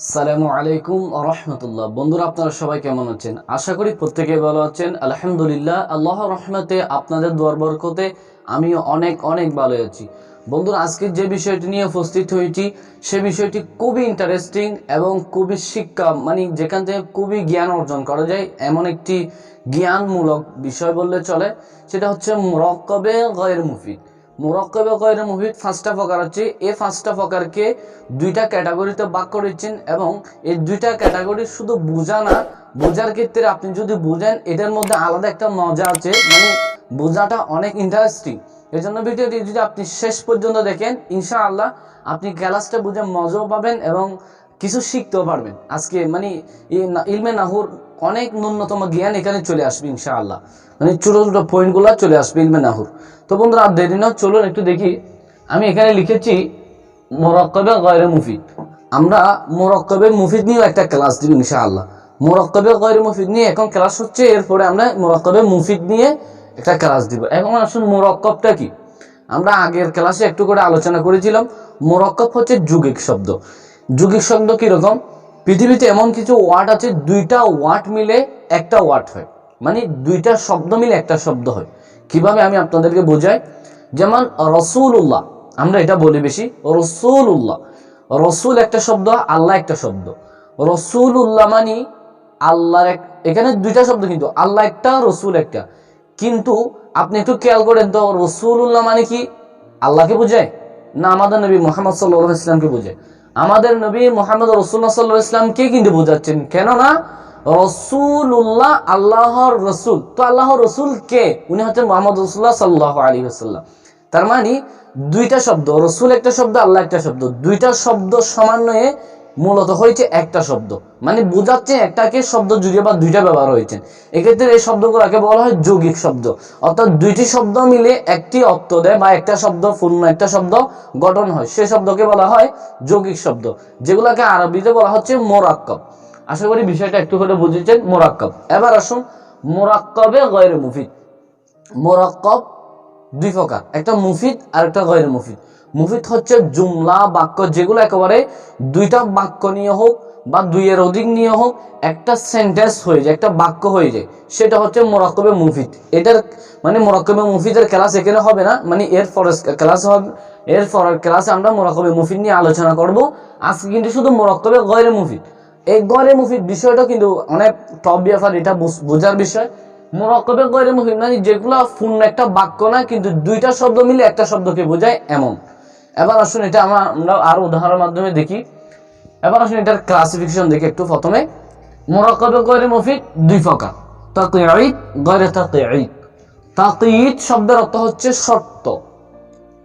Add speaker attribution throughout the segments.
Speaker 1: সালামু আলাইকুম রহমতুল্লাহ। বন্ধুরা, আপনারা সবাই কেমন আছেন? আশা করি প্রত্যেকে ভালো আছেন। আলহামদুলিল্লাহ, আল্লাহ রহমতে আপনাদের দোয়ার বরকতে আমিও অনেক অনেক ভালো আছি। বন্ধুরা আজকে যে বিষয়টি নিয়ে উপস্থিত হয়েছি, সে বিষয়টি খুবই ইন্টারেস্টিং এবং খুবই শিক্ষা মানে যেখান থেকে খুবই জ্ঞান অর্জন করা যায়, এমন একটি জ্ঞানমূলক বিষয় বললে চলে, সেটা হচ্ছে মরক্কবে গয়ের মুফিদ। মোরক্কবে কয়ের মুভির পাঁচটা প্রকার হচ্ছে এই পাঁচটা প্রকারকে দুইটা ক্যাটাগরিতে ভাগ করেছেন এবং এই দুইটা ক্যাটাগরি শুধু বোঝা না, বোঝার ক্ষেত্রে আপনি যদি বোঝেন, এটার মধ্যে আলাদা একটা মজা আছে মানে বোঝাটা অনেক ইন্টারেস্টিং এই জন্য ভিডিওটি যদি আপনি শেষ পর্যন্ত দেখেন, ইনশাআল্লাহ আপনি ক্যালাসটা বুঝে মজাও পাবেন এবং কিছু শিখতেও পারবেন। আজকে মানে ইলমে নাহুর অনেক ন্যূনতম জ্ঞান এখানে চলে আসবে, ইনশাআল্লাহ। মানে ছোটো ছোটো পয়েন্টগুলো চলে আসবে ইলমে নাহুর। তো বন্ধুরা, আর দেরি না, চলুন একটু দেখি। আমি এখানে লিখেছি, মোরক্কবে গয়রে মুফিদ। আমরা মোরক্কবে মুফিদ নিয়েও একটা ক্লাস দিব, ইনশাআল্লাহ। মোরক্কবে গয়রে মুফিদ নিয়ে এখন ক্লাস হচ্ছে, এরপরে আমরা মোরক্কবে মুফিদ নিয়ে একটা ক্লাস দিব। এখন আসুন মোরক্কবটা কি? আমরা আগের ক্লাসে একটু করে আলোচনা করেছিলাম। মোরক্কব হচ্ছে যুগিক শব্দ। যুগিক শব্দ কীরকম? পৃথিবীতে এমন কিছু ওয়ার্ড আছে, দুইটা ওয়ার্ড মিলে একটা ওয়ার্ড হয়। মানে দুইটা শব্দ মিলে একটা শব্দ হয়। কীভাবে আমি আপনাদেরকে বোঝাই? যেমন রসুল্লাহ আমরা এটা বলি বেশি রসুল্লাহ রসুল একটা শব্দ, আল্লাহ একটা শব্দ। রসুল্লাহ মানে আল্লাহর এক এখানে দুইটা শব্দ কিন্তু, আল্লাহ একটা, রসুল একটা। কিন্তু আপনি একটু খেয়াল করেন তো রসুল উল্লাহ মানে কি? আল্লাহকে বোঝায় না আমাদের নবী মোহাম্মদ সাল্লাহ ইসলামকে বোঝায়? আমাদের নবী মোহাম্মদ রসুল্লাহ সাল্লাহ ইসলামকে কিন্তু বোঝাচ্ছেন? কেননা রসুল্লাহ আল্লাহর রসুল। তো আল্লাহ রসুল কে? উনি হচ্ছেন মোহাম্মদ রসুল্লাহ সাল্লাহ আলী আসাল্লাম তার মানে দুইটা শব্দ, রসুল একটা শব্দ, আল্লাহ একটা শব্দ। দুইটা শব্দ সমন্বয়ে মূলত হয়েছে একটা শব্দ। মানে বোঝাচ্ছে একটাকে শব্দ জুড়ে বা দুইটা ব্যবহার হয়েছে। এক্ষেত্রে এই শব্দগুলোকে বলা হয় যৌগিক শব্দ। অর্থাৎ দুইটি শব্দ মিলে একটি অর্থ দেয় বা একটা শব্দ পূর্ণ, একটা শব্দ গঠন হয়। সে শব্দকে বলা হয় যৌগিক শব্দ। যেগুলোকে আরবিতে বলা হচ্ছে মোরাক্কব। আশা করি বিষয়টা একটু করে বুঝেছেন, মোরাক্কব। এবার আসুন, মোরাক্কবে গয়ের মুফিদ। মোরাক্কব দুই প্রকার, একটা মুফিদ আর একটা গয়ের মুফিদ। মুফিদ হচ্ছে জুমলা বাক্য যেগুলো একেবারে দুইটা বাক্য নিয়ে হোক বা দুইয়ের অধিক নিয়ে হোক, একটা সেন্টেন্স হয়ে যায়, একটা বাক্য হয়ে যায়। সেটা হচ্ছে মোরাক্কবে মুফিদ। এটার মানে মোরাক্কবে মুফিদের ক্লাস এখানে হবে না মানে এর পরের ক্লাস হবে, এর পরের ক্লাসে আমরা মোরাক্কবে মুফিদ নিয়ে আলোচনা করব। আজকে কিন্তু শুধু মোরাক্কবে গয়ের মুফিদ। এই গয়ের মুফিদ বিষয়টা কিন্তু অনেক টপ ব্যাপার এটা বুঝ- বোঝার বিষয়। মোরাক্কবে গয়ের মুফিদ মানে যেগুলো পূর্ণ একটা বাক্য না, কিন্তু দুইটা শব্দ মিলে একটা শব্দকে বোঝায় এমন। এবার আসুন এটা আমরা আরও উদাহরণের মাধ্যমে দেখি। এবার আসুন এটার ক্লাসিফিকেশন দেখি একটু প্রথমে। মোরাক্কবে গয়ের মুফিদ দুই প্রকার। তাকিঈদ গয়রে তাকিঈদ তাকিঈদ শব্দের অর্থ হচ্ছে শর্ত।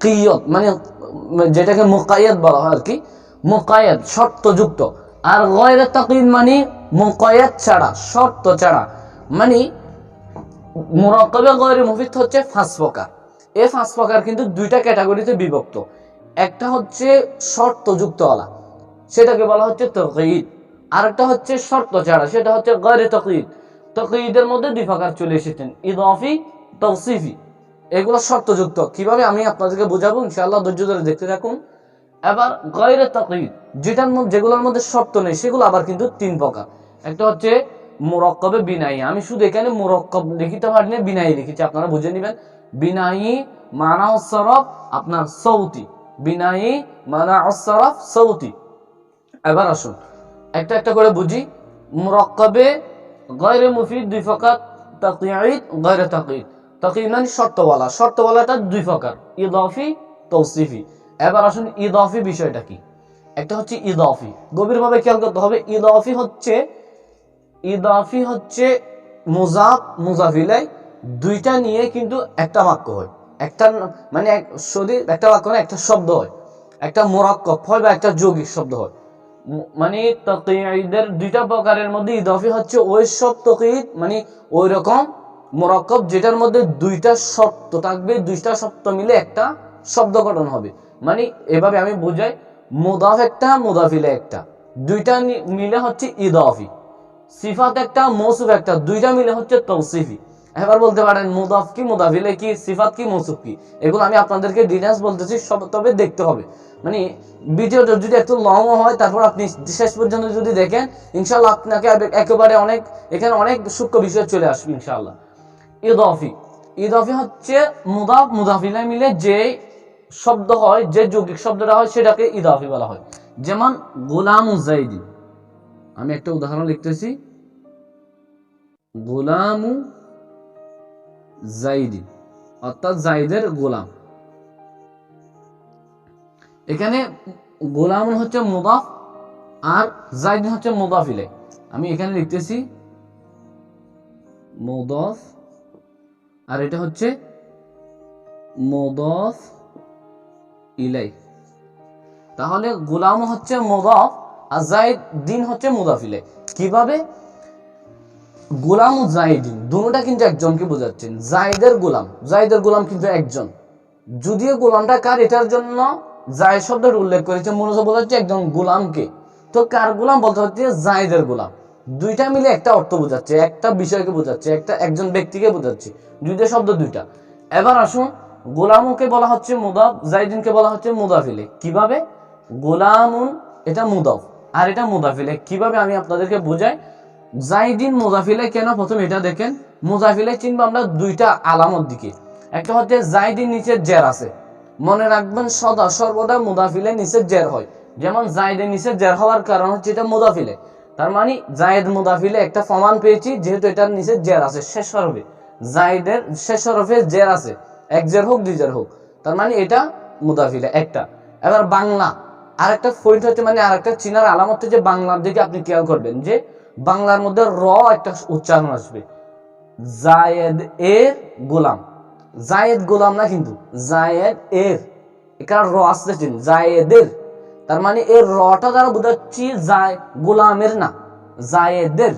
Speaker 1: কিয়ত মানে যেটাকে মোকায়েত বলা হয় আর কি। মোকায়েত শর্তযুক্ত। আর গয়রে তাকিদ মানে মোকায়েত ছাড়া, শর্ত ছাড়া। মানে মোরাক্কবে গয়রে মুফিদ হচ্ছে পাঁচ প্রকার। এই পাঁচ প্রকার কিন্তু দুইটা ক্যাটাগরিতে বিভক্ত। একটা হচ্ছে শর্তযুক্তওয়ালা, সেটাকে বলা হচ্ছে তকিদ আর একটা হচ্ছে শর্ত ছাড়া সেটা হচ্ছে গয়রে তকিদ তকিদের মধ্যে দুই প্রকার চলে এসেছেন, ইদফি তৌসিফি এগুলো শর্তযুক্ত। কীভাবে আমি আপনাদেরকে বোঝাবো? ইনশাআল্লাহ ধৈর্য ধরে দেখতে থাকুন। এবার গয়রে তাকিদ যেটার মধ্যে, যেগুলোর মধ্যে শর্ত নেই, সেগুলো আবার কিন্তু তিন প্রকার। একটা হচ্ছে মোরক্কবে বিনাই। আমি শুধু এখানে মোরক্কব লিখিতে পারিনি, বিনাই লিখেছি, আপনারা বুঝে নেবেন। বিনাই মানা সরফ আপনার সৌতি। বিনাই মানা সরফ সৌতি এবার আসুন। একটা একটা করে বুঝি। মুরক্কবে গয়রে মুফিদ দুই প্রকার তাকিদ গয়রে তাকিদ তাকিদ মানে শর্তওয়ালা। শর্তওয়ালাটা দুই প্রকার ইদফি তৌসিফি এবার আসুন ইদফি বিষয়টা কি? একটা হচ্ছে ইদফি। গভীরভাবে খেয়াল করতে হবে, ইদফি হচ্ছে, ইদাফি হচ্ছে মুজাফ, মুজাফিলাই দুইটা নিয়ে কিন্তু একটা বাক্য হয়। একটা মানে শরীর একটা বাক্য না একটা শব্দ হয়, একটা মোরাক্কব হয় বা একটা যৌগিক শব্দ হয় মানে তকিদের দুইটা প্রকারের মধ্যে ইদাফি হচ্ছে, ওই সব তকিদ মানে ওই রকম মোরাক্কব যেটার মধ্যে দুইটা শব্দ থাকবে, দুইটা শব্দ মিলে একটা শব্দ গঠন হবে। মানে এভাবে আমি বুঝাই, মুদাফ একটা মুদাফিলে একটা। দুইটা মিলে হচ্ছে ইদাফি। সিফাত একটা মৌসুফ একটা। দুইটা মিলে হচ্ছে তৌসিফি এবার বলতে পারেন মুদাফ কি, মুদাফিলে কি, সিফাত কি মৌসুফ কি? এগুলো আমি আপনাদেরকে ডিটেলস বলতেছি, সব তবে দেখতে হবে। মানে ভিডিওটা যদি একটু লং হয়, তারপর আপনি শেষ পর্যন্ত যদি দেখেন ইনশাল্লাহ আপনাকে একেবারে অনেক, এখানে অনেক সূক্ষ্ম বিষয় চলে আসবে ইনশাল্লাহ ইদফি। ইদফি হচ্ছে মুদাফ, মুদাফিলা মিলে যে শব্দ হয়, যে যৌগিক শব্দটা হয়, সেটাকে ইদাফি বলা হয়। যেমন গোলাম জাইদি আমি একটা উদাহরণ লিখতেছি। গোলামু জাইদি, অর্থাৎ জাইদের গোলাম। এখানে গোলাম হচ্ছে মুদাফ আর জাইদ হচ্ছে মুদাফিলে আমি এখানে লিখতেছি মুদফ, আর এটা হচ্ছে মুদফ ইলাই তাহলে গোলাম হচ্ছে মুদাফ আর জাইদ দিন হচ্ছে মুদাফিলে কীভাবে? গোলাম ও জাইদিন দুটোটা কিন্তু একজনকে বোঝাচ্ছেন। জাইদের গোলাম জাইদের গোলাম কিন্তু একজন। যদিও গোলামটা কার, এটার জন্য জায় শব্দের উল্লেখ করেছে। মূলত বোঝাচ্ছে একজন গোলামকে। তো কার গোলাম বলতে হচ্ছে জাইদের গোলাম। দুইটা মিলে একটা অর্থ বোঝাচ্ছে, একটা বিষয়কে বোঝাচ্ছে, একটা একজন ব্যক্তিকে বোঝাচ্ছে। দুইটা শব্দ দুইটা। এবার আসুন, গোলামকে বলা হচ্ছে মুদাফ জাইদিনকে বলা হচ্ছে মুদাফিলে। কীভাবে? গোলামুন, এটা মুদাফ, আর এটা মুদাফিলে। কীভাবে আমি আপনাদেরকে বোঝাই? জাইদিন মুজাফিলে কেন প্রথম এটা দেখেন? মুজাফিলে চিনবো আমরা দুইটা আলামত দিকে। একটা হচ্ছে জাইদিন নিচে জের আছে। মনে রাখবেন সদা, সর্বদা মুদাফিলে নিচে জের হয়। যেমন জাইদের নিচে জের হওয়ার কারণ হচ্ছে এটা মুদাফিলে তার মানে জায়েদ মুদাফিলে একটা প্রমাণ পেয়েছি, যেহেতু এটার নিচে জের আছে, শেষ হরফে। জাইদের শেষ হরফে জের আছে। এক জের হোক, দুই জের হোক। তার মানে এটা মুদাফিলে একটা। এবার বাংলা। আরেকটা পয়েন্ট হচ্ছে মানে আরেকটা চিনার আলামত হচ্ছে বাংলার দিকে আপনি খেয়াল করবেন যে বাংলার মধ্যে র একটা উচ্চারণ আসবে। জায়েদ এর গোলাম। জায়েদ গোলাম না কিন্তু, জায়েদ এর। এখানে র আসতেছেন জায়েদের তার মানে এর রটা দ্বারা বোঝাচ্ছি জায় গোলামের না জায়েদের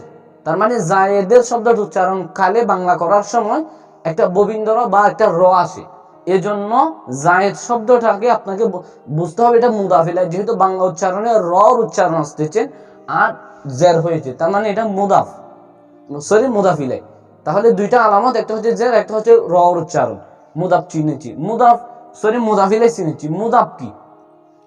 Speaker 1: তার মানে জায়েদের শব্দটা উচ্চারণ কালে বাংলা করার সময় একটা ববিন্দর বা একটা র আসে। এজন্য জায়েদ শব্দটাকে আপনাকে বুঝতে হবে, এটা মুদাফিলা যেহেতু বাংলা উচ্চারণে রর উচ্চারণ আসতেছে আর জের হয়েছে তার মানে এটা মুদাফ। সরি, মুদাফিলাই। তাহলে দুইটা আলামত, একটা হচ্ছে জের, একটা হচ্ছে রর উচ্চারণ। মুদাফ চিনেছি। মুদাফ, সরি, মুদাফিলাই চিনেছি। মুদাফ কি?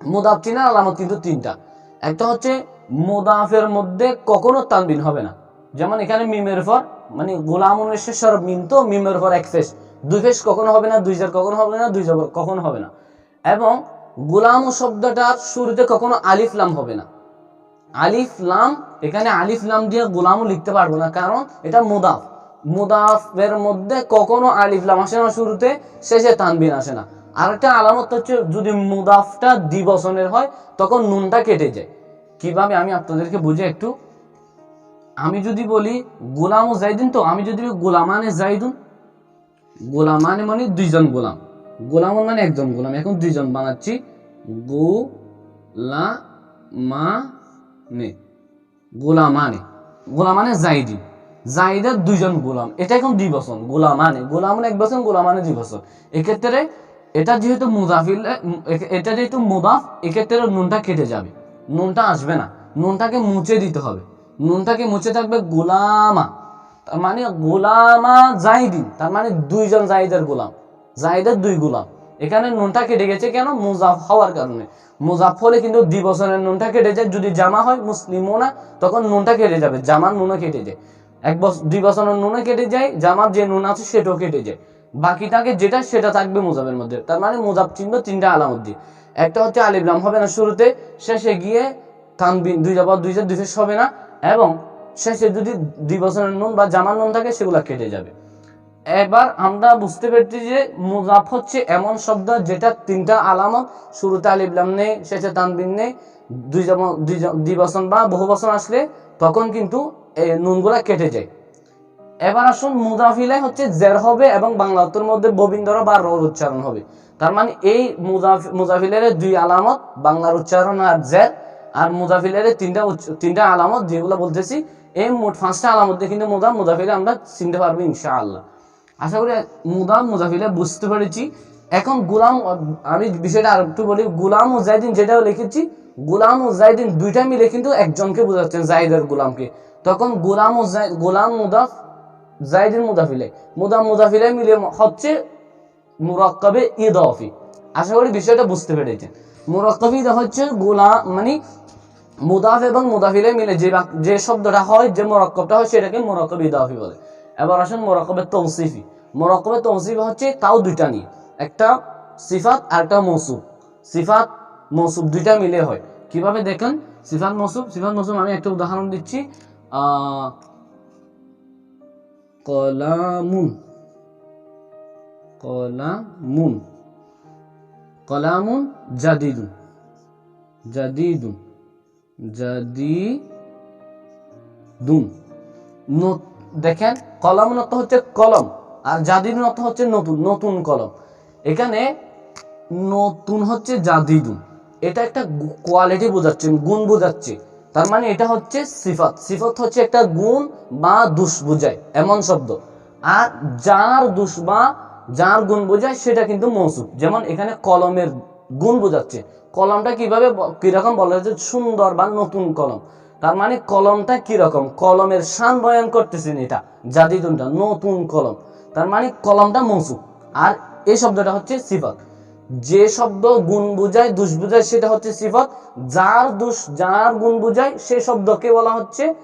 Speaker 1: মুদাফ চিনার আলামত কিন্তু তিনটা। একটা হচ্ছে মুদাফের মধ্যে কখনো তানবিন হবে না। যেমন এখানে মিমের পর মানে গোলামুনের শেষ হরফ মিম তো, মিমের পর এক ফেস। দুই ফেস কখনো হবে না, দুই জার কখনো হবে না, দুই জবর কখনো হবে না। এবং গোলাম শব্দটার শুরুতে কখনো আলিফলাম হবে না। আলিফ লাম, এখানে আলিফ লাম দিয়ে গোলামও লিখতে পারব না, কারণ এটা মুদাফ। মুদাফের মধ্যে কখনো আলিফ লাম আসে না শুরুতে, শেষে তানবিন আসে না। আরেকটা আলামত হচ্ছে, যদি মুদাফটা দ্বিবচনের হয়, তখন নুনটা কেটে যায়। কীভাবে? আমি আপনাদেরকে বুঝে একটু। আমি যদি বলি, গোলাম জাইদিন তো, আমি যদি গোলামানে জাইদুন গোলামানে মানে দুইজন গোলাম। গোলাম মানে একজন গোলাম। এখন দুইজন বানাচ্ছি। গো লা মা নে। গোলামানে গোলামানে জাইদি। জাইদের দুইজন গোলাম। এটা এখন দুই বছর গোলামানে গোলামানে এক বছর গোলামানে দুই বছর এক্ষেত্রে এটা যেহেতু মুদাফিল, এটা যেহেতু মুদাফ, এক্ষেত্রে নুনটা কেটে যাবে। নুনটা আসবে না। নুনটাকে মুছে দিতে হবে। নুনটাকে মুছে থাকবে গোলামা। তার মানে গোলামা জাহিদিন তার মানে দুইজন জাহিদের গোলাম। জাহিদের দুই গোলাম। এখানে নুনটা কেটে গেছে কেন? মুজাফ হওয়ার কারণে। মুজাফ হলে কিন্তু দুই বছরের নুনটা কেটে যায়। যদি জামা হয়, মুসলিমও না, তখন নুনটা কেটে যাবে। জামার নুনও কেটে যায়। এক বছর বছরের নুনে কেটে যায়, জামার যে নুন আছে, সেটাও কেটে যায়। বাকিটাকে যেটা, সেটা থাকবে মুজাফের মধ্যে। তার মানে মুজাফ চিহ্ন তিনটা আলামত দিয়ে। একটা হচ্ছে আলিবলাম হবে না শুরুতে, শেষে গিয়ে তানবিন, দুই যাবার দুই দুই শেষ হবে না, এবং শেষে যদি দুই বছরের নুন বা জামার নুন থাকে, সেগুলো কেটে যাবে। এবার আমরা বুঝতে পেরেছি যে মুজাফ হচ্ছে এমন শব্দ যেটা তিনটা আলামত, শুরুতে আলিবলাম নেই শেষে তানবিন নেই দুই বছর বা বহু বছর আসলে তখন কিন্তু এই নুনগুলা কেটে যায়। এবার আসুন মুদাফিলে হচ্ছে জের হবে এবং বাংলা অর্থের মধ্যে ববিন্দর বা রোর উচ্চারণ হবে। তার মানে এই মুজাফ- মুজাফিলের দুই আলামত, বাংলার উচ্চারণ আর জের, আর মুজাফিলের তিনটা তিনটা আলামত যেগুলো বলতেছি, এই মোট পাঁচটা আলামত দিয়ে কিন্তু মুদা মুজাফিলে আমরা চিনতে পারব ইনশাআল্লাহ। আশা করি মুদাম মুজাফিলে বুঝতে পেরেছি। এখন গুলাম, আমি বিষয়টা আর একটু বলি। গুলাম ও জাইদিন যেটাও লিখেছি, গুলাম ও জাইদিন দুইটা মিলে কিন্তু একজনকে বোঝাচ্ছেন জাইদের গুলামকে। তখন গুলাম ও গুলাম মুদাফ জাইদিন মুদাফিলে মুদাম মুদাফিলে মিলে হচ্ছে মুরাক্কাবে ইদাফি আশা করি বিষয়টা বুঝতে পেরেছেন। মুরাক্কাবিদা হচ্ছে গোলা মানে মুদাফ এবং মুদাফিলে মিলে যে যে শব্দটা হয়, যে মোরাক্কবটা হয়, সেটাকে মোরাক্কব ইদাফি বলে। এবার আসেন মোরাক্কবের তৌসিফি। মোরাক্কবের তৌসিফি হচ্ছে তাও দুইটা নিয়ে। একটা সিফাত আর একটা মৌসুফ সিফাত মৌসুফ দুইটা মিলে হয়। কীভাবে দেখেন? সিফাত মৌসুফ সিফাত মৌসুফ আমি একটা উদাহরণ দিচ্ছি। কলামুন। কলামুন। কলামুন জাদিদুন। জাদিদুন। জাদিদুন। দেখেন, কলম অর্থ হচ্ছে কলম, আর জাদিদুন অর্থ হচ্ছে নতুন নতুন কলম। এখানে নতুন হচ্ছে জাদিদুন। এটা একটা কোয়ালিটি বোঝাচ্ছে, গুণ বোঝাচ্ছে। তার মানে এটা হচ্ছে সিফাত। সিফাত হচ্ছে একটা গুণ বা দুষ বোঝায়, এমন শব্দ। আর যার দুষ বা যার গুণ বোঝায়, সেটা কিন্তু মৌসুফ যেমন এখানে কলমের গুণ বোঝাচ্ছে। কলমটা কীভাবে কীরকম বলা হচ্ছে সুন্দর বা নতুন কলম। তার মানে কলমটা কীরকম কলমের শান বয়ান করতেছেন এটা জাদিদুনটা নতুন কলম। তার মানে কলমটা মৌসুফ আর এই শব্দটা হচ্ছে সিফাত। যে শব্দ গুণ বুঝায়, দুষ বুঝায়, সেটা হচ্ছে সিফাত। যার দুষ, যার গুণ বুঝায়, সে শব্দকে বলা হচ্ছে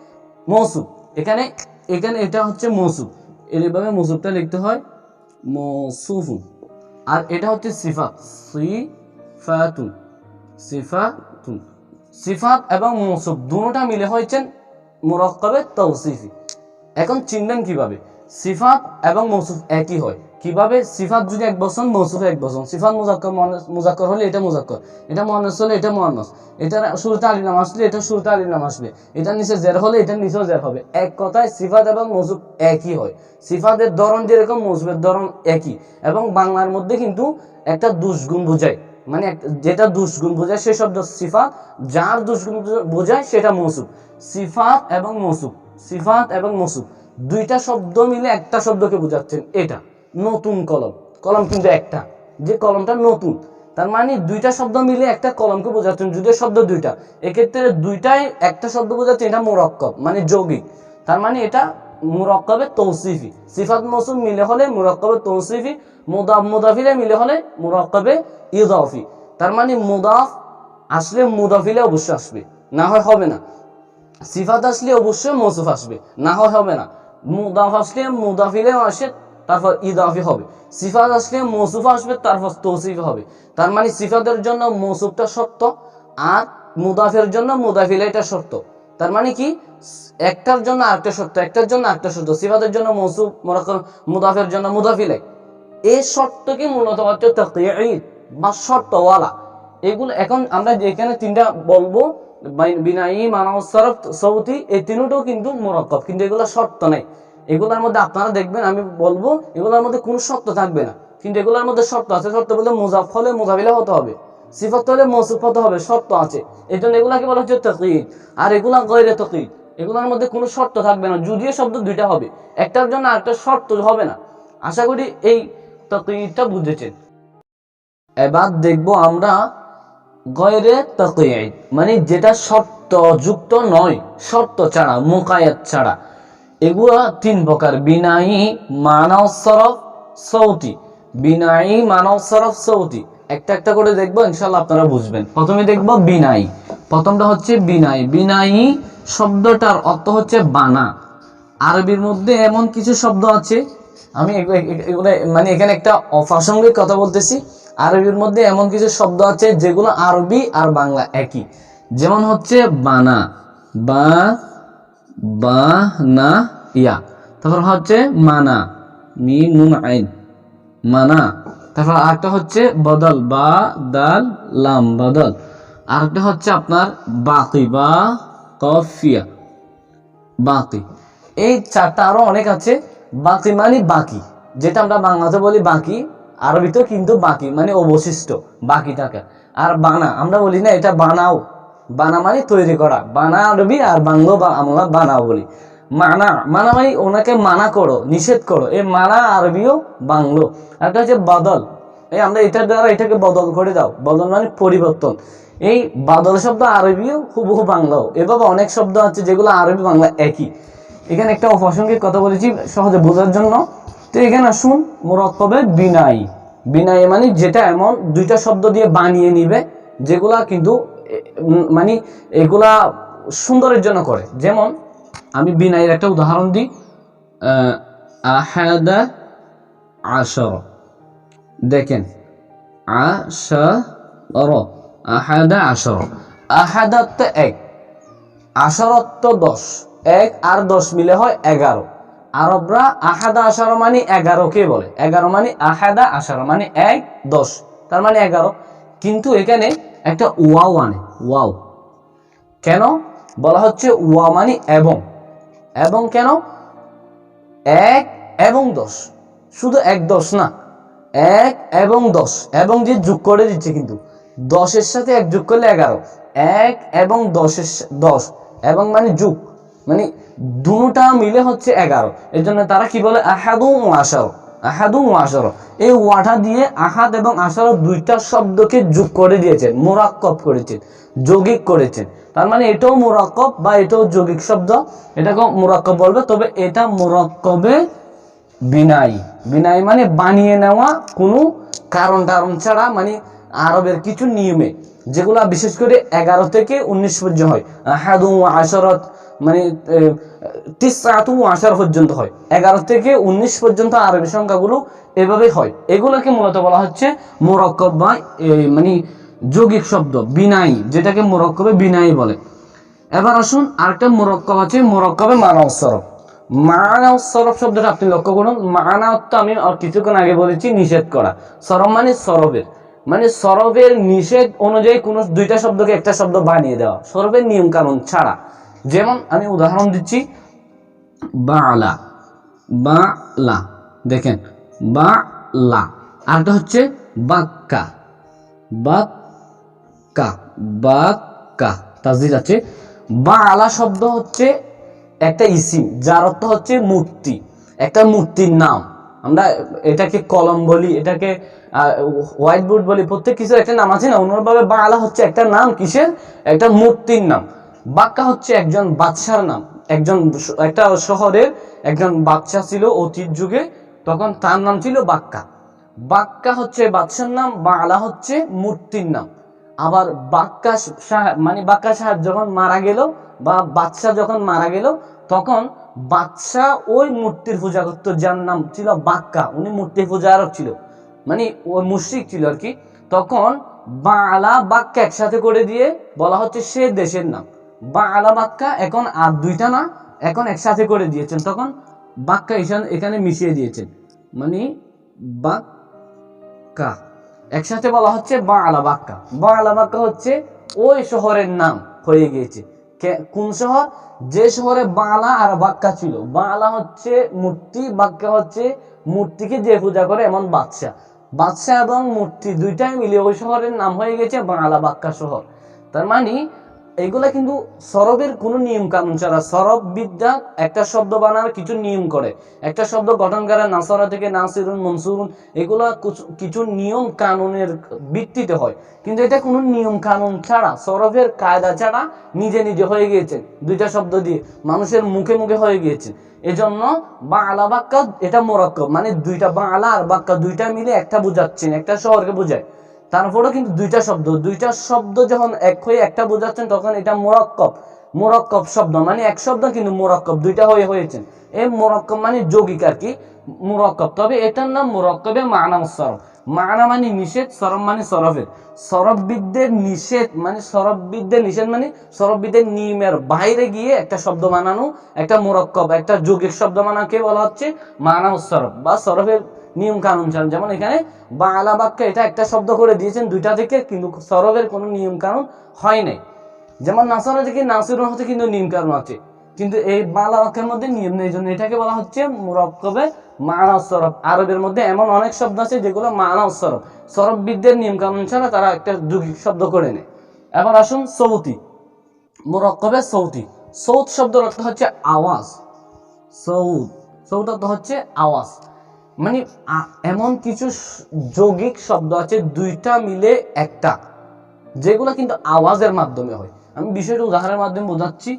Speaker 1: মৌসুফ এখানে এখানে এটা হচ্ছে মৌসুফ এইভাবে মৌসুফটা লিখতে হয় মৌসুফুন। আর এটা হচ্ছে সিফাত। সিফাতুন। সিফাতুন। সিফাত এবং মৌসুফ দুটোটা মিলে হয়েছেন মুরক্কাবে তৌসিফি এখন চিনবেন কীভাবে? সিফাত এবং মৌসুফ একই হয়। কীভাবে? সিফাত যদি এক বছর মৌসুফ এক বছর সিফাত মুজাক্কর মুয়ান্নাস- মুজাক্কর হলে এটা মুজাক্কর। এটা মুয়ান্নাস হলে এটা মুয়ান্নাস। এটা শুরুতে আলিফ নাম আসলে এটা শুরুতে আলিফ নাম আসবে। এটা নিচে জের হলে এটা নিচেও জের হবে। এক কথায় সিফাত এবং মৌসুফ একই হয়। সিফাতের ধরন যেরকম মৌসুফের ধরন একই। এবং বাংলার মধ্যে কিন্তু একটা দুষ্গুণ বোঝায়। মানে যেটা দুষ্গুণ বোঝায় সে শব্দ সিফাত, যার দুষ্গুণ বোঝায় সেটা মৌসুফ সিফাত এবং মৌসুফ সিফাত এবং মৌসুফ দুইটা শব্দ মিলে একটা শব্দকে বোঝাচ্ছেন এটা, নতুন কলম। কলম কিন্তু একটা, যে কলমটা নতুন। তার মানে দুইটা শব্দ মিলে একটা কলমকে বোঝাচ্ছেন, যদিও শব্দ দুইটা। এক্ষেত্রে দুইটাই একটা শব্দ বোঝাচ্ছে, এটা মোরক্কব মানে যৌগিক। তার মানে এটা মুরক্কবে তৌসিফি। সিফাত মৌসুম মিলে হলে মুরক্কবে তৌসিফি, মুদাফ মুদাফিলে মিলে হলে মুরক্কবে ইদাফি। তার মানে মুদাফ আসলে মুদাফিলে অবশ্যই আসবে, না হয় হবে না। সিফাত আসলে অবশ্যই মৌসুফ আসবে, না হয় হবে না। মুদাফ আসলে মুদাফিলেও আসে, তারপর ইদাফি হবে। সিফাত আসলে মৌসুফ আসবে, তারপর তৌসিফ হবে। তার মানে সিফাতের জন্য মৌসুফটা সত্য আর মুদাফের জন্য মুদাফিলে এটা সত্য তার মানে কি? একটার জন্য আরেকটা সত্য, একটার জন্য আরেকটা সত্য, সিফাতের জন্য মৌসুফ মোরাক্কাব মুদাফের জন্য মুদাফিলে। এই শর্তকে মূলত হচ্ছে তাকিঈদ বা শর্তওয়ালা। এগুলো এখন আমরা যেখানে তিনটা বলব বিনাই মানাও সরফ, সৌতি, এই তিনটাও কিন্তু মোরক্কব, কিন্তু এগুলো শর্ত নেই। এগুলোর মধ্যে আপনারা দেখবেন, আমি বলব, এগুলোর মধ্যে কোনো শর্ত থাকবে না। কিন্তু এগুলোর মধ্যে শর্ত আছে, শর্ত বলতে মুজাফ হলে মুজাফিলা হতে হবে, সিফত হলে মৌসুফ হতে হবে, শর্ত আছে। এই জন্য এগুলাকে বলা হচ্ছে তকিদ আর এগুলা গয়রে তকিদ এগুলোর মধ্যে কোনো শর্ত থাকবে না, যদিও শব্দ দুইটা হবে। একটার জন্য আরেকটা শর্ত হবে না। আশা করি এই তকিদটা বুঝেছেন। এবার দেখব আমরা গয়রে তকিদ মানে যেটা শর্ত যুক্ত নয়, শর্ত ছাড়া, মুকায়াত ছাড়া। এগুলো তিন প্রকার, বিনাই মানব সরফ, সৌতি। বিনাই মানব সরফ, সৌতি। একটা একটা করে দেখব ইনশাল্লাহ আপনারা বুঝবেন। প্রথমে দেখব বিনাই। প্রথমটা হচ্ছে বিনাই। বিনাই শব্দটার অর্থ হচ্ছে বানা। আরবির মধ্যে এমন কিছু শব্দ আছে, আমি মানে এখানে একটা অপ্রাসঙ্গিক কথা বলতেছি। আরবির মধ্যে এমন কিছু শব্দ আছে যেগুলো আরবি আর বাংলা একই। যেমন হচ্ছে বানা। বা বা, না, ইয়া। তারপর হচ্ছে মানা। মি, নুন, আইন। মানা। তারপর আরেকটা হচ্ছে বদল, বা, দাল, লাম, বদল। আরেকটা হচ্ছে আপনার বাকি বা, কফিয়া বাকি এই চারটা আরও অনেক আছে। বাকি মানে বাকি, যেটা আমরা বাংলাতে বলি বাকি আরবিতেও কিন্তু বাকি মানে অবশিষ্ট বাকি টাকা আর বানা, আমরা বলি না এটা বানাও। বানা মানে তৈরি করা, বানা আরবি আর বাংলা বা আমরা বানাও বলি। মানা মানা মানে ওনাকে মানা করো, নিষেধ করো। এই মানা আরবিও বাংলো। একটা হচ্ছে বদল। এই আমরা এটার দ্বারা এটাকে বদল করে দাও। বদল মানে পরিবর্তন। এই বাদল শব্দ আরবিও হুবহু বাংলাও এভাবে অনেক শব্দ আছে যেগুলো আরবি বাংলা একই। এখানে একটা অপ্রাসঙ্গিক কথা বলেছি সহজে বোঝার জন্য। তো এখানে আসুন মোরক্কবে বিনাই। বিনাই মানে যেটা এমন দুইটা শব্দ দিয়ে বানিয়ে নিবে, যেগুলা কিন্তু মানে এগুলা সুন্দরের জন্য করে। যেমন আমি বিনাইয়ের একটা উদাহরণ দিই। আহ, আহাদা আশর। দেখেন আশর আহাদা আশর। আহাদাত এক আশরত্ব দশ। এক আর দশ মিলে হয় এগারো। আরবরা আহাদা আশারো মানে এগারোকে বলে? এগারো মানে আহাদা আশারো মানে এক দশ। তার মানে এগারো। কিন্তু এখানে একটা ওয়াও আনে ওয়াও। কেন? বলা হচ্ছে ওয়া মানে এবং। এবং কেন? এক এবং দশ। শুধু এক দশ না। এক এবং দশ। এবং যে যোগ করে দিচ্ছে কিন্তু। দশের সাথে এক যোগ করলে এগারো। এক এবং দশের দশ। এবং মানে যুগ। মানে দুটা মিলে হচ্ছে এগারো। এর জন্য তারা কি বলে? আহাদু আশারো। আহাদু আশারো। এই ওয়াটা দিয়ে আহাদ এবং আশারো দুইটা শব্দকে যোগ করে দিয়েছেন মোরাক্কব করেছেন যৌগিক করেছেন তার মানে এটাও মোরাক্কব বা এটাও যৌগিক শব্দ। এটাকে মোরাক্কব বলবে, তবে এটা মোরাক্কবে বিনাই। বিনাই মানে বানিয়ে নেওয়া কোনো কারণ টারণ ছাড়া মানে আরবের কিছু নিয়মে, যেগুলা বিশেষ করে এগারো থেকে উনিশ পর্যন্ত হয়। হাদু আশরত মানে তিসাতু আশার পর্যন্ত হয়। এগারো থেকে উনিশ পর্যন্ত আরবি সংখ্যাগুলো এভাবে হয়। এগুলোকে মূলত বলা হচ্ছে মোরক্কব বা মানে যৌগিক শব্দ, বিনাই, যেটাকে মোরক্কবে বিনাই বলে। এবার আসুন আরেকটা মোরক্কব আছে, মোরক্কবে মানব সরফ মানাও সরফ শব্দটা আপনি লক্ষ্য করুন। মানাও তো আমি কিছুক্ষণ আগে বলেছি নিষেধ করা। সরব মানে সরবের। মানে সরবের নিষেধ অনুযায়ী কোন দুইটা শব্দকে একটা শব্দ বানিয়ে দেওয়া। সরবের নিয়ম কানুন ছাড়া। যেমন আমি উদাহরণ দিচ্ছি, বালা বালা, দেখেন, বালা, আরেকটা হচ্ছে বাক্কা বাক্কা বাক্কা তাজির আছে। বা আলা শব্দ হচ্ছে একটা ইসিম, যার অর্থ হচ্ছে মূর্তি, একটা মূর্তির নাম। আমরা এটাকে কলম বলি, এটাকে হোয়াইট বোর্ড বলি, প্রত্যেক কিছুর একটা নাম আছে না? অন্যভাবে বাংলা হচ্ছে একটা নাম, কিসের? একটা মূর্তির নাম। বাক্কা হচ্ছে একজন বাদশার নাম। একজন একটা শহরের একজন বাদশা ছিল অতীত যুগে, তখন তার নাম ছিল বাক্কা। বাক্কা হচ্ছে বাদশার নাম, বাংলা হচ্ছে মূর্তির নাম। আবার বাক্কা মানে বাক্কা সাহেব যখন মারা গেল বা বাদশাহ যখন মারা গেল, তখন বাদশাহ ওই মূর্তির পূজা করতো, যার নাম ছিল বাক্কা। উনি মূর্তি পূজারক ছিল। মানে ওই মুশ্রিক ছিল আর কি। তখন বাংলা বাক্কা একসাথে করে দিয়ে বলা হচ্ছে সে দেশের নাম। বাংলা বাক্কা এখন আর দুইটা না, এখন একসাথে করে দিয়েছেন। তখন বাক্কা এখানে এখানে মিশিয়ে দিয়েছেন। মানে বাক্কা। একসাথে বলা হচ্ছে বাংলা বাক্কা। বাংলা বাক্কা হচ্ছে ওই শহরের নাম হয়ে গিয়েছে। কোন শহর? যে শহরে বাংলা আর বাক্কা ছিল। বাংলা হচ্ছে মূর্তি, বাক্কা হচ্ছে মূর্তিকে যে পূজা করে এমন বাদশাহ। বাদশাহ এবং মূর্তি দুইটাই মিলে ওই শহরের নাম হয়ে গেছে বাংলা বাক্কা শহর। তার মানে এগুলা কিন্তু সরবের কোনো নিয়ম কানুন ছাড়া। সরব বিদ্যা একটা শব্দ বানার কিছু নিয়ম করে। একটা শব্দ গঠন করে নাসরা থেকে নাসিরুন, মনসুরুন, এগুলা কিছু নিয়ম কানুনের ভিত্তিতে হয়। কিন্তু এটা কোনো নিয়ম কানুন ছাড়া, সরবের কায়দা ছাড়া নিজে নিজে হয়ে গিয়েছে দুইটা শব্দ দিয়ে। মানুষের মুখে মুখে হয়ে গিয়েছে। এজন্য বাংলা বাক্য, এটা মোরক্কব। মানে দুইটা বাংলা আর বাক্য দুইটা মিলে একটা বোঝাচ্ছেন, একটা শহরকে বোঝায়। তারপরেও কিন্তু দুইটা শব্দ দুইটা শব্দ যখন এক হয়ে একটা বোঝাচ্ছেন, তখন এটা মোরক্কব মোরক্কব শব্দ মানে এক শব্দ কিন্তু মোরক্কব, দুইটা হয়ে হয়েছে এই মোরক্কব মানে যৌগিক আর কি, মোরক্কব। তবে এটার নাম মোরক্কবে মানা সরফ মানা মানে নিষেধ, সরব মানে সরফের সরববিদদের নিষেধ মানে সরববিদদের নিষেধ মানে সরববিদের নিয়মের বাইরে গিয়ে একটা শব্দ বানানো একটা মোরক্কব, একটা যৌগিক শব্দ বানাকে বলা হচ্ছে মানা সরফ বা সরফের নিয়ম কানুন ছাড়া যেমন এখানে বাংলা বাক্য এটা একটা শব্দ করে দিয়েছেন, দুইটা থেকে কিন্তু সরবের কোনো নিয়ম কানুন হয় নাই। যেমন নাসারা থেকে নাসিরুন হচ্ছে কিন্তু নিয়ম কানুন আছে। কিন্তু এই বাংলা বাক্যের মধ্যে নিয়ম নেই জন্য এটাকে বলা হচ্ছে মুরক্কবে মানা সরব। আরবের মধ্যে এমন অনেক শব্দ আছে যেগুলো মানা সরব। সরববিদদের নিয়ম কানুন ছাড়া তারা একটা যৌগিক শব্দ করে নেয়। এবার আসুন সৌতি। মুরক্কবে সৌতি। সৌত শব্দের অর্থ হচ্ছে আওয়াজ। সৌদ সৌদ অর্থ হচ্ছে আওয়াজ। মানে এমন কিছু যৌগিক শব্দ আছে, দুইটা মিলে একটা, যেগুলো কিন্তু আওয়াজের মাধ্যমে হয়। আমি বিষয়টা উদাহরণের মাধ্যমে বোঝাচ্ছি।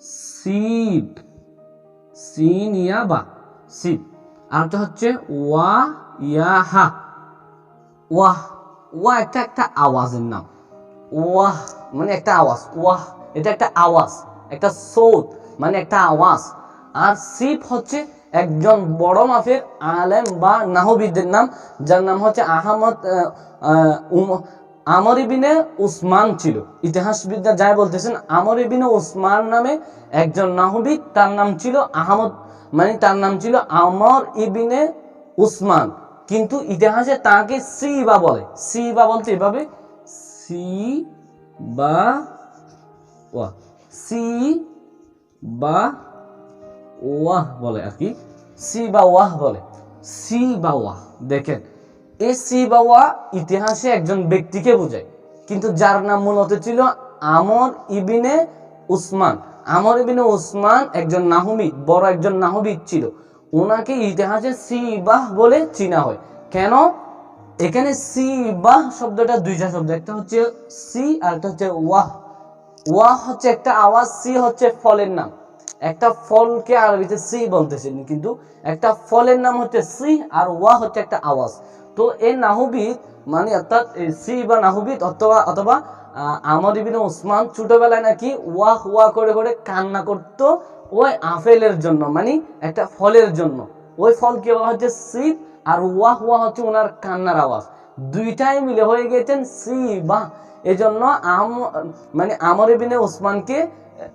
Speaker 1: সিপ সিন ইয়া বা সিপ আরেকটা হচ্ছে ওয়া ইয়া হা। ওয়াহ, ওয়া একটা একটা আওয়াজের নাম। ওয়াহ মানে একটা আওয়াজ। ওয়াহ, এটা একটা আওয়াজ, একটা সৌদ মানে একটা আওয়াজ। আর সিফ হচ্ছে একজন বড় মাফের আলেম বা নাহবিদের নাম, যার নাম হচ্ছে আহমদ আমর ইবিনে উসমান ছিল। ইতিহাসবিদরা যাই বলতেছেন, আমর ইবিনে উসমান নামে একজন নাহবিদ, তার নাম ছিল আহমদ মানে তার নাম ছিল আমর ইবিনে উসমান। কিন্তু ইতিহাসে তাকে সি বা বলে। সি বা বলতে এভাবে, সি বা ওয়া, সি বা ওয়াহ বলে আর কি। সি বা ওয়াহ বলে। সি বা ওয়াহ, দেখেন। এই সি বা ওয়াহ ইতিহাসে একজন ব্যক্তিকে বোঝায়। কিন্তু যার নাম মূলত ছিল আমর ইবিনে উসমান। আমর ইবিনে উসমান একজন নাহমিদ বড় একজন নাহবিদ ছিল। ওনাকে ইতিহাসে সিবাহ বলে চিনা হয়। কেন? এখানে সিবাহ শব্দটা দুইটা শব্দ, একটা হচ্ছে সি আর একটা হচ্ছে ওয়াহ। ওয়াহ হচ্ছে একটা আওয়াজ, সি হচ্ছে ফলের নাম। একটা ফলকে আরবিতে সি বলতেছেন কিন্তু একটা ফলের নাম হচ্ছে সি আর ওয়া হচ্ছে একটা আওয়াজ। তো এই নাহুবিদ মানে অর্থাৎ সি বা নাহুবিদ অথবা অথবা আমর ইবিন ওসমান ছোটবেলায় নাকি ওয়াহ ওয়া করে করে কান্না করতো ওই আপেলের জন্য মানে একটা ফলের জন্য। ওই ফলকে বলা হচ্ছে সিপ আর ওয়াহ ওয়া হচ্ছে ওনার কান্নার আওয়াজ। দুইটাই মিলে হয়ে গেছেন সি বা। এজন্য আম মানে আমর ইবিনে ওসমানকে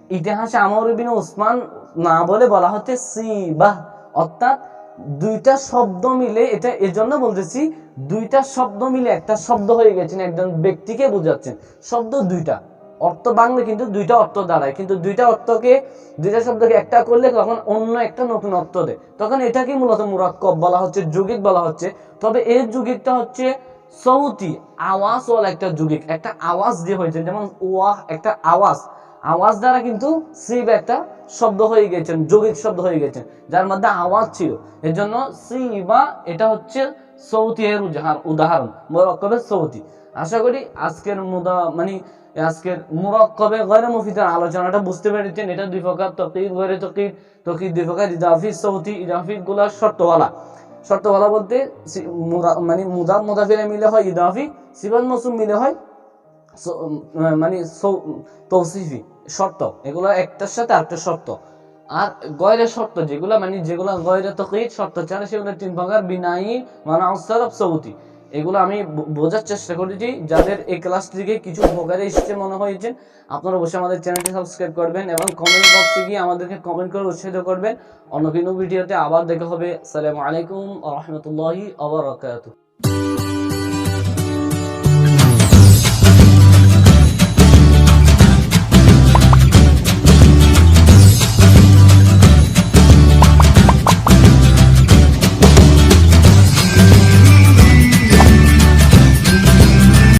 Speaker 1: ইতিহাসে আমর ইবিনে ওসমান না বলে বলা হচ্ছে সি বা অর্থাৎ দুইটা শব্দ মিলে এটা এজন্য বলতেছি, দুইটা শব্দ মিলে একটা শব্দ হয়ে গেছেন একজন ব্যক্তিকে বোঝাচ্ছেন। শব্দ দুইটা। অর্থ বাংলা কিন্তু দুইটা অর্থ দাঁড়ায়। কিন্তু দুইটা অর্থকে, দুইটা শব্দকে একটা করলে তখন অন্য একটা নতুন অর্থ দেয়। তখন এটাকে মূলত মুরাক্কব বলা হচ্ছে যুগিক বলা হচ্ছে। তবে এই যুগিকটা হচ্ছে সৌতি, আওয়াজ ওয়ালা একটা যুগিক একটা আওয়াজ দিয়ে হয়েছে, যেমন ওয়াহ, একটা আওয়াজ। আওয়াজ দ্বারা কিন্তু সিব একটা শব্দ হয়ে গেছেন যৌগিক শব্দ হয়ে গেছেন যার মধ্যে আওয়াজ ছিল। এর জন্য সিবা এটা হচ্ছে সৌতি এর উদাহরণ মোরক্কবের সৌতি। আশা করি আজকের মুদা মানে আজকের মুরক্কবে গরে মুফিদের আলোচনাটা বুঝতে পেরেছেন। এটা দুই প্রকার তকিদ গয়রে তকিদ তকিদ দুই প্রকার ইদাফি সৌতি ইদাফি গুলা শর্তওয়ালা। শর্তওয়ালা বলতে মানে মুদাফ মুদাফিরে মিলে হয় ইদাফি সিবান মৌসুম মিলে হয় মানে তৌসিফি, শর্ত, এগুলো একটার সাথে আরেকটা শর্ত। আর গয়রে শর্ত যেগুলো মানে যেগুলো গয়রে তকিদ শর্ত চান সেগুলো তিন প্রকার, বিনাই মানে অসরফ সৌতি এগুলো আমি বোঝার চেষ্টা করেছি যাদের এই ক্লাস থেকে কিছু উপকারে এসেছে মনে হয়েছে, আপনারা অবশ্যই আমাদের চ্যানেলটি সাবস্ক্রাইব করবেন এবং কমেন্ট বক্সে গিয়ে আমাদেরকে কমেন্ট করে উৎসাহিত করবেন। অন্য কোনো ভিডিওতে আবার দেখা হবে। আসসালামু আলাইকুম রহমতুল্লাহি আবরাকাতুহ